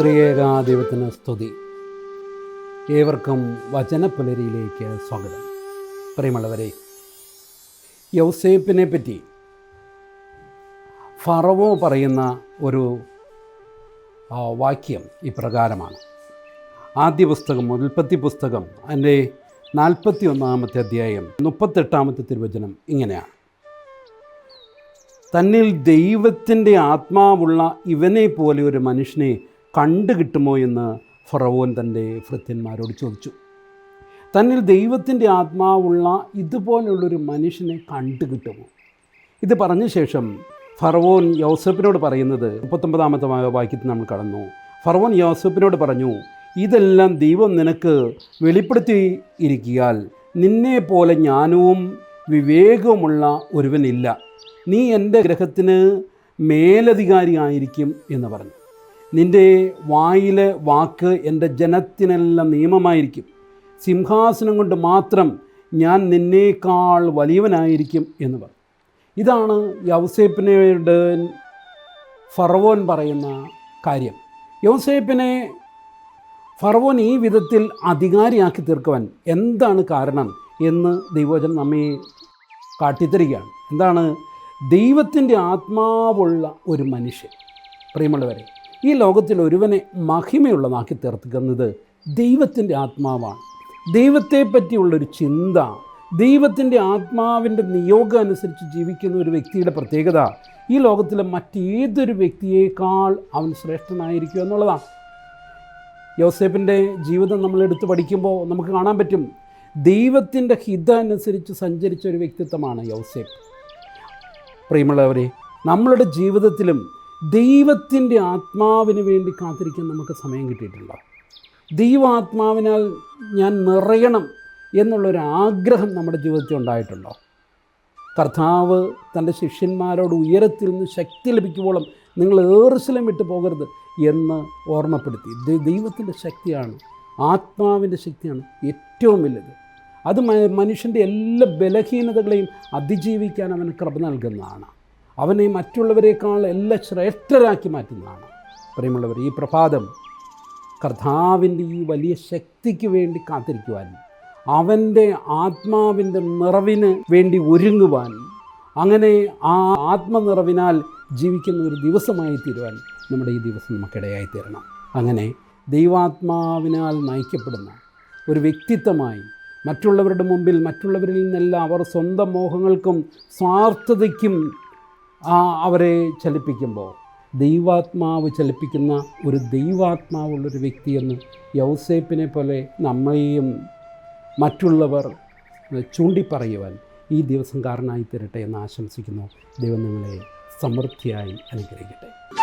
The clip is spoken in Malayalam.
ത്രിയേകാദൈവത്തിന് സ്തുതി. ഏവർക്കും വചനപ്പുലരിയിലേക്ക് സ്വാഗതം. പ്രിയമുള്ളവരെ യൗസേപ്പിനെ പറ്റി ഫറവോ പറയുന്ന ഒരു വാക്യം ഇപ്രകാരമാണ്. ആദ്യ പുസ്തകം ഉൽപ്പത്തി പുസ്തകം അതിന്റെ നാൽപ്പത്തി ഒന്നാമത്തെ അധ്യായം മുപ്പത്തെട്ടാമത്തെ തിരുവചനം ഇങ്ങനെയാണ്. തന്നിൽ ദൈവത്തിന്റെ ആത്മാവുള്ള ഇവനെ പോലെ ഒരു മനുഷ്യനെ കണ്ടു കിട്ടുമോ എന്ന് ഫറവോൻ തന്റെ ഭൃത്യന്മാരോട് ചോദിച്ചു. തന്നിൽ ദൈവത്തിന്റെ ആത്മാവുള്ള ഇതുപോലുള്ളൊരു മനുഷ്യനെ കണ്ടു കിട്ടുമോ? ഇത് പറഞ്ഞ ശേഷം ഫറവോൻ യോസഫിനോട് പറയുന്നത് മുപ്പത്തൊമ്പതാമത്തെ വാക്യത്തിൽ നമ്മൾ കടന്നു. ഫറവോൻ യോസഫിനോട് പറഞ്ഞു ഇതെല്ലാം ദൈവം നിനക്ക് വെളിപ്പെടുത്തി ഇരിക്കിയാൽ നിന്നെ പോലെ ജ്ഞാനവും വിവേകവുമുള്ള ഒരുവനില്ല. നീ എന്റെ ഗ്രഹത്തിന് മേലധികാരിയായിരിക്കും എന്ന് പറഞ്ഞു. നിന്റെ വായിലെ വാക്ക് എന്റെ ജനത്തിനെല്ലാം നിയമമായിരിക്കും. സിംഹാസനം കൊണ്ട് മാത്രം ഞാൻ നിന്നേക്കാൾ വലിയവനായിരിക്കും എന്ന് പറഞ്ഞു. ഇതാണ് യൗസേപ്പിനോട് ഫറവോൻ പറയുന്ന കാര്യം. യൗസേപ്പിനെ ഫറവോൻ ഈ വിധത്തിൽ അധികാരിയാക്കി തീർക്കുവാൻ എന്താണ് കാരണം എന്ന് ദൈവവചനം നമ്മെ കാട്ടിത്തരികയാണ്. എന്താണ്? ദൈവത്തിന്റെ ആത്മാവുള്ള ഒരു മനുഷ്യൻ. പ്രിയമുള്ളവരെ ഈ ലോകത്തിൽ ഒരുവനെ മഹിമയുള്ളതാക്കി തീർക്കുന്നത് ദൈവത്തിന്റെ ആത്മാവാണ്. ദൈവത്തെ പറ്റിയുള്ളൊരു ചിന്ത ദൈവത്തിന്റെ ആത്മാവിന്റെ നിയോഗം അനുസരിച്ച് ജീവിക്കുന്ന ഒരു വ്യക്തിയുടെ പ്രത്യേകത ഈ ലോകത്തിലെ മറ്റേതൊരു വ്യക്തിയേക്കാൾ അവൻ ശ്രേഷ്ഠനായിരിക്കും എന്നുള്ളതാണ്. യോസേപ്പിന്റെ ജീവിതം നമ്മൾ എടുത്ത് പഠിക്കുമ്പോൾ നമുക്ക് കാണാൻ പറ്റും ദൈവത്തിന്റെ ഹിത അനുസരിച്ച് സഞ്ചരിച്ച ഒരു വ്യക്തിത്വമാണ് യോസേപ്പ്. പ്രിയമുള്ളവരെ നമ്മളുടെ ജീവിതത്തിലും ദൈവത്തിന്റെ ആത്മാവിന് വേണ്ടി കാത്തിരിക്കാൻ നമുക്ക് സമയം കിട്ടിയിട്ടുണ്ടോ? ദൈവാത്മാവിനാൽ ഞാൻ നിറയണം എന്നുള്ളൊരാഗ്രഹം നമ്മുടെ ജീവിതത്തിൽ ഉണ്ടായിട്ടുണ്ടോ? കർത്താവ് തന്റെ ശിഷ്യന്മാരോട് ഉയരത്തിൽ നിന്ന് ശക്തി ലഭിക്കുമ്പോഴും നിങ്ങൾ ഏറുശലം വിട്ടു പോകരുത് എന്ന് ഓർമ്മപ്പെടുത്തി. ദൈവത്തിന്റെ ശക്തിയാണ് ആത്മാവിന്റെ ശക്തിയാണ് ഏറ്റവും വലുത്. അത് മനുഷ്യന്റെ എല്ലാ ബലഹീനതകളെയും അതിജീവിക്കാൻ അവന് കൃപ നൽകുന്നതാണ്. അവനെ മറ്റുള്ളവരെക്കാൾ എല്ലാ ശ്രേഷ്ഠരാക്കി മാറ്റുന്നതാണ്. പ്രിയമുള്ളവർ ഈ പ്രഭാതം കർത്താവിന്റെ ഈ വലിയ ശക്തിക്ക് വേണ്ടി കാത്തിരിക്കുവാൻ അവന്റെ ആത്മാവിന്റെ നിറവിന് വേണ്ടി ഒരുങ്ങുവാൻ അങ്ങനെ ആ ആത്മനിറവിനാൽ ജീവിക്കുന്ന ഒരു ദിവസമായി തീരുവാൻ നമ്മുടെ ഈ ദിവസം നമുക്കിടയായി തീരണം. അങ്ങനെ ദൈവാത്മാവിനാൽ നയിക്കപ്പെടുന്ന ഒരു വ്യക്തിത്വമായി മറ്റുള്ളവരുടെ മുമ്പിൽ മറ്റുള്ളവരിൽ നിന്നെല്ലാം അവർ സ്വന്തം മോഹങ്ങൾക്കും സ്വാർത്ഥതയ്ക്കും അവരെ ചലിപ്പിക്കുമ്പോൾ ദൈവാത്മാവ് ചലിപ്പിക്കുന്ന ഒരു ദൈവാത്മാവുള്ളൊരു വ്യക്തിയെന്ന് യൗസേപ്പിനെ പോലെ നമ്മയും മറ്റുള്ളവർ ചൂണ്ടിപ്പറയുവാൻ ഈ ദിവസം കാരണമായി തീരട്ടെ എന്ന് ആശംസിക്കുന്നു. ദൈവം നിങ്ങളെ സമൃദ്ധിയായി അനുഗ്രഹിക്കട്ടെ.